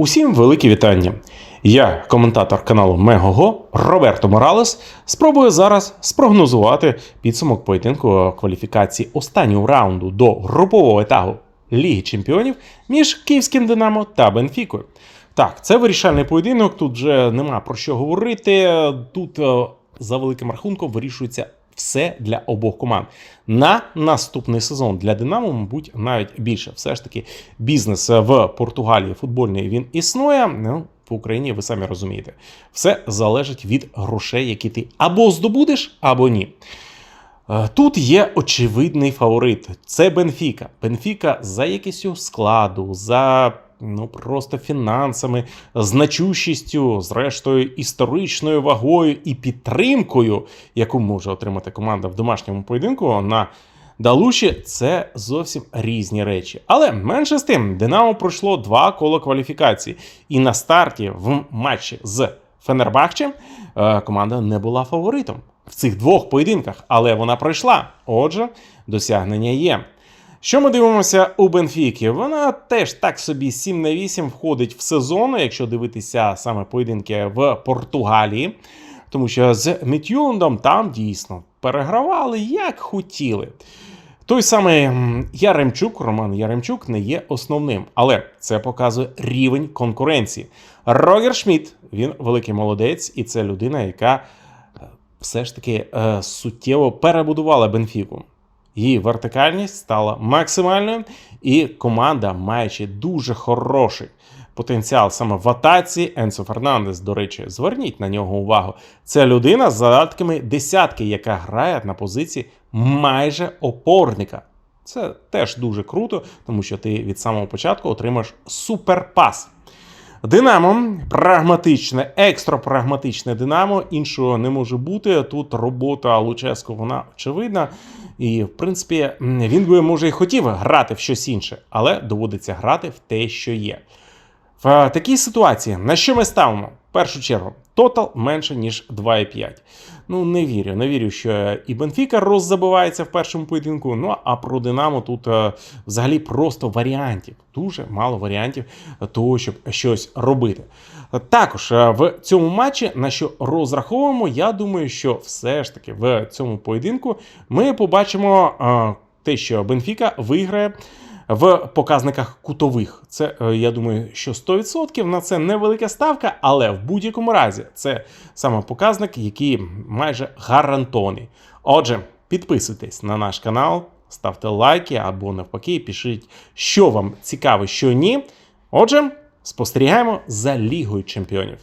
Усім велике вітання. Я, коментатор каналу Мегого Роберто Моралес, спробую зараз спрогнозувати підсумок поєдинку кваліфікації останнього раунду до групового етапу Ліги Чемпіонів між Київським Динамо та Бенфікою. Так, це вирішальний поєдинок. Тут вже нема про що говорити. Тут е, за великим рахунком вирішується все для обох команд. На наступний сезон для Динамо, мабуть, навіть більше. Все ж таки, бізнес в Португалії футбольний він існує. Ну, в Україні ви самі розумієте, все залежить від грошей, які ти або здобудеш, або ні. Е, Тут є очевидний фаворит. Це Бенфіка. Бенфіка за якістю складу, за ну просто фінансами, значущістю, зрештою, історичною вагою і підтримкою, яку може отримати команда в домашньому поєдинку на Далуші, це зовсім різні речі. Але менше з тим, Динамо пройшло два кола кваліфікації. І на старті в матчі з Фенербахчем е, команда не була фаворитом в цих двох поєдинках, але вона пройшла. Отже, досягнення є. Що ми дивимося у Бенфіки? Вона теж так собі 7 на 8 входить в сезон, якщо дивитися саме поєдинки в Португалії. Тому що з Мітюндом там дійсно перегравали як хотіли. Той самий Яремчук, Роман Яремчук, не є основним, але це показує рівень конкуренції. Рогер Шмідт, він великий молодець, і це людина, яка е, все ж таки е, суттєво перебудувала Бенфіку. Її вертикальність стала максимальною, і команда, маючи дуже хороший потенціал саме в атаці, Енсо Фернандес, до речі, зверніть на нього увагу. Це людина з задатками десятки, яка грає на позиції майже опорника. Це теж дуже круто, тому що ти від самого початку отримаєш суперпас. Динамо прагматичне, екстра прагматичне Динамо. Іншого не може бути. Тут робота Луческо, вона очевидна. І, в принципі, він би може і хотів грати в щось інше, але доводиться грати в те, що є. В е, такій ситуації на що ми ставимо? В першу чергу, тотал менше, ніж 2,5. Ну, не вірю. Не вірю, що і Бенфіка роззабивається в першому поєдинку. Ну а про Динамо тут е, взагалі просто варіантів. Дуже мало варіантів того, щоб щось робити. Також е, в цьому матчі, на що розраховуємо, я думаю, що все ж таки в цьому поєдинку ми побачимо те, що Бенфіка виграє в показниках кутових. Це е, я думаю, що 100% на це невелика ставка, але в будь-якому разі це саме показник, який майже гарантований. Отже, підписуйтесь на наш канал, ставте лайки або навпаки, пишіть, що вам цікаво, що ні. Отже, спостерігаємо за Лігою Чемпіонів.